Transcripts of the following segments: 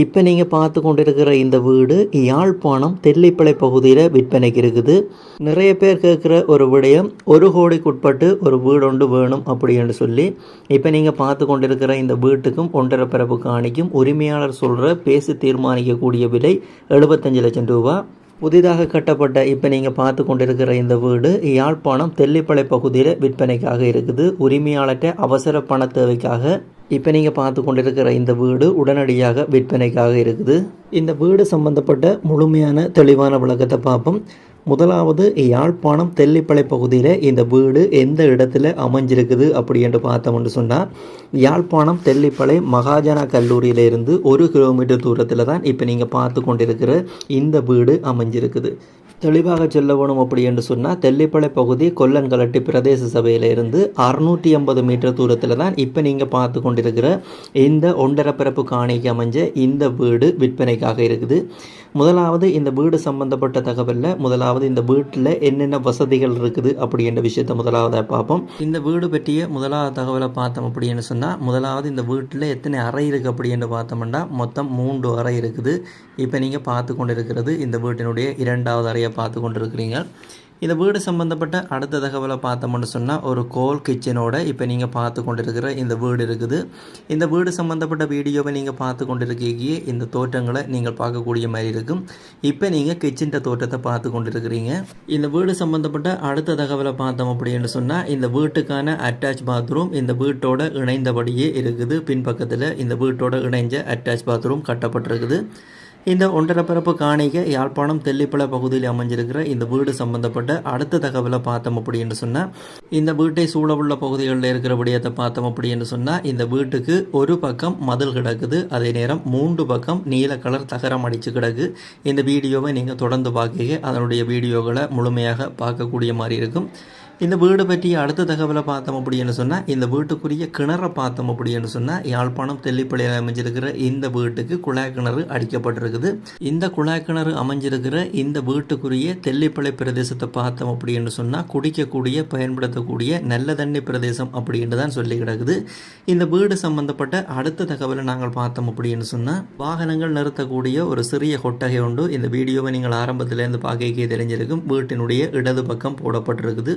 இப்போ நீங்கள் பார்த்து கொண்டிருக்கிற இந்த வீடு யாழ்ப்பாணம் தெல்லிப்பளை பகுதியில் விற்பனைக்கு இருக்குது. நிறைய பேர் கேட்குற ஒரு விடயம் ஒரு கோடிக்குட்பட்டு ஒரு வீடு ஒன்று வேணும் அப்படின்னு சொல்லி இப்போ நீங்கள் பார்த்து கொண்டிருக்கிற இந்த வீட்டுக்கும் ஒன்றரை பிறப்பு காணிக்கும் உரிமையாளர் சொல்கிற பேசி தீர்மானிக்கக்கூடிய விலை எழுபத்தஞ்சு லட்சம் ரூபா. புதிதாக கட்டப்பட்ட இப்போ நீங்கள் பார்த்து கொண்டிருக்கிற இந்த வீடு யாழ்ப்பாணம் தெல்லிப்பளை பகுதியில் விற்பனைக்காக இருக்குது. உரிமையாளர்கிட்ட அவசர பண தேவைக்காக இப்போ நீங்கள் பார்த்து கொண்டிருக்கிற இந்த வீடு உடனடியாக விற்பனைக்காக இருக்குது. இந்த வீடு சம்பந்தப்பட்ட முழுமையான தெளிவான விளக்கத்தை பார்ப்போம். முதலாவது யாழ்ப்பாணம் தெல்லிப்பளை பகுதியில் இந்த வீடு எந்த இடத்துல அமைஞ்சிருக்குது அப்படின்ட்டு பார்த்தோம்னு சொன்னால் யாழ்ப்பாணம் தெல்லிப்பளை மகாஜனா கல்லூரியிலிருந்து ஒரு கிலோமீட்டர் தூரத்தில் தான் இப்போ நீங்கள் பார்த்து கொண்டிருக்கிற இந்த வீடு அமைஞ்சிருக்குது. தெளிவாக சொல்ல வேணும் அப்படி என்று சொன்னால் தெல்லிப்பளை பகுதி கொல்லன்கலட்டி பிரதேச சபையிலிருந்து அறுநூற்றி ஐம்பது மீட்டர் தூரத்தில் தான் இப்போ நீங்கள் பார்த்து கொண்டிருக்கிற இந்த ஒன்றரை பிறப்பு காணிக்கு அமைஞ்ச இந்த வீடு விற்பனைக்காக இருக்குது. முதலாவது இந்த வீடு சம்பந்தப்பட்ட தகவலில் முதலாவது இந்த வீட்டில் என்னென்ன வசதிகள் இருக்குது அப்படின்ற விஷயத்தை முதலாவதாக பார்ப்போம். இந்த வீடு பற்றிய முதலாவது தகவலை பார்த்தோம் அப்படின்னு சொன்னால் முதலாவது இந்த வீட்டில் எத்தனை அறை இருக்குது அப்படின்னு பார்த்தோம்னா மொத்தம் மூன்று அறை இருக்குது. இப்போ நீங்கள் பார்த்து கொண்டிருக்கிறது இந்த வீட்டினுடைய இரண்டாவது அறை அறையை பார்த்து கொண்டிருக்கிறீங்க. இந்த வீடு சம்மந்தப்பட்ட அடுத்த தகவலை பார்த்தோம்னு சொன்னால் ஒரு கோல் கிச்சனோட இப்போ நீங்கள் பார்த்து கொண்டிருக்கிற இந்த வீடு இருக்குது. இந்த வீடு சம்மந்தப்பட்ட வீடியோவை நீங்கள் பார்த்து கொண்டிருக்கீங்க. இந்த தோட்டங்களை நீங்கள் பார்க்கக்கூடிய மாதிரி இருக்கும். இப்போ நீங்கள் கிச்சன் தோற்றத்தை பார்த்து கொண்டிருக்கிறீங்க. இந்த வீடு சம்மந்தப்பட்ட அடுத்த தகவலை பார்த்தோம் அப்படின்னு சொன்னால் இந்த வீட்டுக்கான அட்டாச் பாத்ரூம் இந்த வீட்டோட இணைந்தபடியே இருக்குது. பின்பக்கத்தில் இந்த வீட்டோட இணைஞ்ச அட்டாச் பாத்ரூம் கட்டப்பட்டிருக்குது. இந்த ஒன்றரை பிறப்பு காணிக்க யாழ்ப்பாணம் தெல்லிப்பளை பகுதியில் அமைஞ்சிருக்கிற இந்த வீடு சம்பந்தப்பட்ட அடுத்த தகவலை பார்த்தோம் அப்படின்னு சொன்னால் இந்த வீட்டை சூழவுள்ள பகுதிகளில் இருக்கிற விடயத்தை பார்த்தோம் அப்படின்னு சொன்னால் இந்த வீட்டுக்கு ஒரு பக்கம் மதில் கிடக்குது அதே நேரம் மூன்று பக்கம் நீல கலர் தகரம் அடித்து கிடக்கு. இந்த வீடியோவை நீங்கள் தொடர்ந்து பார்க்க அதனுடைய வீடியோகளை முழுமையாக பார்க்கக்கூடிய மாதிரி இருக்கும். இந்த வீடு பற்றிய அடுத்த தகவலை பார்த்தோம் அப்படின்னு சொன்னால் இந்த வீட்டுக்குரிய கிணறை பார்த்தோம் அப்படின்னு சொன்னால் யாழ்ப்பாணம் தெல்லிப்பள்ளியில் அமைஞ்சிருக்கிற இந்த வீட்டுக்கு குழாய் கிணறு அடிக்கப்பட்டிருக்குது. இந்த குழாய் கிணறு அமைஞ்சிருக்கிற இந்த வீட்டுக்குரிய தெல்லிப்பளை பிரதேசத்தை பார்த்தோம் அப்படின்னு சொன்னால் குடிக்கக்கூடிய பயன்படுத்தக்கூடிய நல்ல தண்ணி பிரதேசம் அப்படின்னு தான் சொல்லி கிடக்குது. இந்த வீடு சம்பந்தப்பட்ட அடுத்த தகவலை நாங்கள் பார்த்தோம் அப்படின்னு சொன்னால் வாகனங்கள் நிறுத்தக்கூடிய ஒரு சிறிய கொட்டகை உண்டு. இந்த வீடியோவை நீங்கள் ஆரம்பத்திலேருந்து பார்க்க தெரிஞ்சிருக்கும். வீட்டினுடைய இடது பக்கம் போடப்பட்டிருக்குது.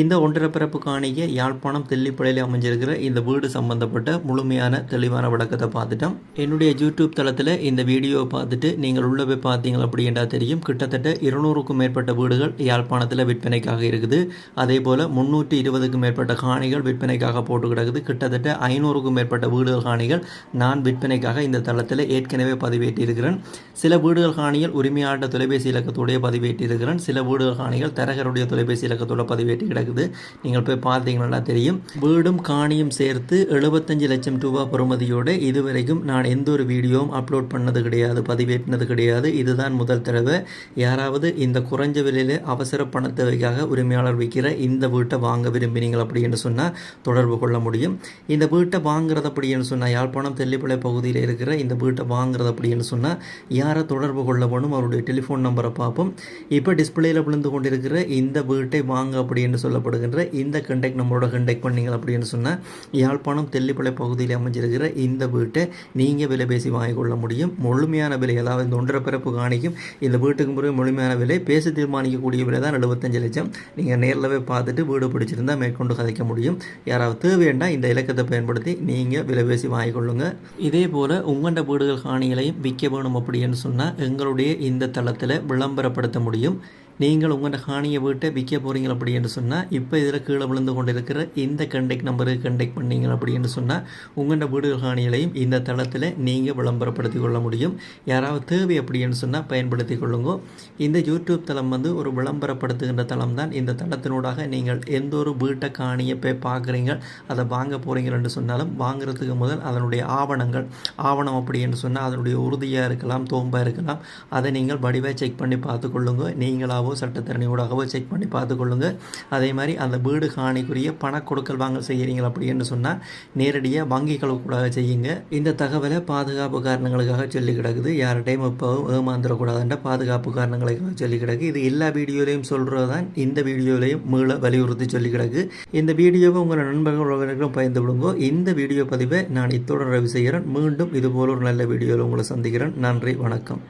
இந்த ஒன்றரை பிறப்பு யாழ்ப்பாணம் தெல்லிப்படையில் அமைஞ்சிருக்கிற இந்த வீடு சம்பந்தப்பட்ட முழுமையான தெளிவான விளக்கத்தை பார்த்துட்டோம். என்னுடைய யூடியூப் தளத்தில் இந்த வீடியோவை பார்த்துட்டு நீங்கள் உள்ள போய் பார்த்தீங்க அப்படின்றா தெரியும். கிட்டத்தட்ட இருநூறுக்கும் மேற்பட்ட வீடுகள் யாழ்ப்பாணத்தில் விற்பனைக்காக இருக்குது. அதே போல் முந்நூற்றி இருபதுக்கும் மேற்பட்ட காணிகள் விற்பனைக்காக போட்டு கிடக்குது. கிட்டத்தட்ட ஐநூறுக்கும் மேற்பட்ட வீடுகள் காணிகள் நான் விற்பனைக்காக இந்த தளத்தில் ஏற்கனவே பதிவேற்றியிருக்கிறேன். சில வீடுகள் காணிகள் உரிமையாளர் தொலைபேசி இலக்கத்தோடைய பதிவேற்றியிருக்கிறேன். சில வீடுகள் காணிகள் தரகருடைய தொலைபேசி இலக்கத்தோட பதிவேற்றி கிடக்குது நீங்கள் போய் பார்த்தீங்கன்னா தெரியும். வீடும் காணியும் சேர்த்து எழுபத்தஞ்சு லட்சம் ரூபாய் பெறுமதியோட இதுவரைக்கும் நான் எந்த ஒரு வீடியோவும் அப்லோட் பண்ணது கிடையாது பதிவேற்றினது கிடையாது. இதுதான் முதல் தடவை. யாராவது இந்த குறைஞ்ச விலையில் அவசர பண தேவைக்காக உரிமையாளர் விற்கிற இந்த வீட்டை வாங்க விரும்பினீங்கள் அப்படின்னு சொன்னால் தொடர்பு கொள்ள முடியும். இந்த வீட்டை வாங்குறது அப்படின்னு சொன்னால் யாழ்ப்பாணம் தெல்லிப்பளை பகுதியில் இருக்கிற இந்த வீட்டை வாங்குறது அப்படின்னு சொன்னால் யாரை தொடர்பு கொள்ள வேணும்? அவருடைய டெலிஃபோன் நம்பரை பார்ப்போம். இப்போ டிஸ்பிளேயில் விழுந்து கொண்டிருக்கிற இந்த வீட்டை வாங்க அப்படின்னு சொல்லப்படுகின்ற இந்த கண்டெக்ட் நம்மளோட கண்டெக்ட் பண்ணீங்க அப்படின்னு சொன்னால் யாழ்ப்பாணம் தெல்லிப்பளை பகுதியில் அமைஞ்சிருக்கிற இந்த வீட்டை நீங்கள் விலை பேசி வாங்கிக் கொள்ள முடியும். முழுமையான விலை அதாவது இந்த ஒன்றரை பிறப்பு காணிக்கும் இந்த வீட்டுக்கு முறை முழுமையான விலை பேசி தீர்மானிக்கக்கூடிய விலை தான் எழுபத்தஞ்சு லட்சம். நீங்கள் நேரில் போய் பார்த்துட்டு வீடு பிடிச்சிருந்தால் மேற்கொண்டு கதைக்க முடியும். யாராவது தேவையண்டா இந்த இலக்கத்தை பயன்படுத்தி நீங்கள் விலை பேசி வாங்கிக் கொள்ளுங்கள் இதே போல் உங்கள்கிட்ட வீடுகள் காணிகளையும் விற்க வேணும் அப்படின்னு சொன்னால் எங்களுடைய இந்த தளத்தில் விளம்பரப்படுத்த முடியும். நீங்கள் உங்களோட காணியை வீட்டை விற்க போகிறீங்க அப்படின்னு சொன்னால் இப்போ இதில் கீழே விழுந்து கொண்டிருக்கிற இந்த கண்டெக்ட் நம்பருக்கு கண்டெக்ட் பண்ணீங்க அப்படின்னு சொன்னால் உங்களோட வீடுகள் காணிகளையும் இந்த தளத்தில் நீங்கள் விளம்பரப்படுத்தி கொள்ள முடியும். யாராவது தேவை அப்படின்னு சொன்னால் பயன்படுத்தி கொள்ளுங்க. இந்த யூடியூப் தளம் வந்து ஒரு விளம்பரப்படுத்துகின்ற தளம் தான். இந்த தளத்தினூடாக நீங்கள் எந்த ஒரு வீட்டை காணியை போய் பார்க்குறீங்க அதை வாங்க போகிறீங்கன்னு சொன்னாலும் வாங்குறதுக்கு முதல் அதனுடைய ஆவணங்கள் ஆவணம் அப்படின்னு சொன்னால் அதனுடைய உறுதியாக இருக்கலாம் தோம்பாக இருக்கலாம் அதை நீங்கள் வடிவாக செக் பண்ணி பார்த்துக்கொள்ளுங்க நீங்களாக ஊடாகவோ சட்டத்தரணி ஊடாகவோ செக் பண்ணி பார்த்துக்கொள்ளுங்கள் அதே மாதிரி அந்த வீடு காணிக்குரிய பண கொடுக்கல் வாங்கல் செய்கிறீங்க அப்படின்னு சொன்னால் நேரடியாக வங்கிகளுக்கூடாக செய்யுங்க. இந்த தகவலை பாதுகாப்பு காரணங்களுக்காக சொல்லி கிடக்குது. யார்கிட்டையும் இப்போ ஏமாந்துடக்கூடாதுன்ற பாதுகாப்பு காரணங்களுக்காக சொல்லி கிடக்கு. இது எல்லா வீடியோலையும் சொல்கிறது தான் இந்த வீடியோலையும் மீள வலியுறுத்தி சொல்லி கிடக்கு. இந்த வீடியோவை உங்கள் நண்பர்கள் உறவினர்களும் பயந்து விடுங்கோ இந்த வீடியோ பதிவை நான் இத்தோடு ரவி செய்கிறேன். மீண்டும் இதுபோல் ஒரு நல்ல வீடியோவில் உங்களை சந்திக்கிறேன். நன்றி வணக்கம்.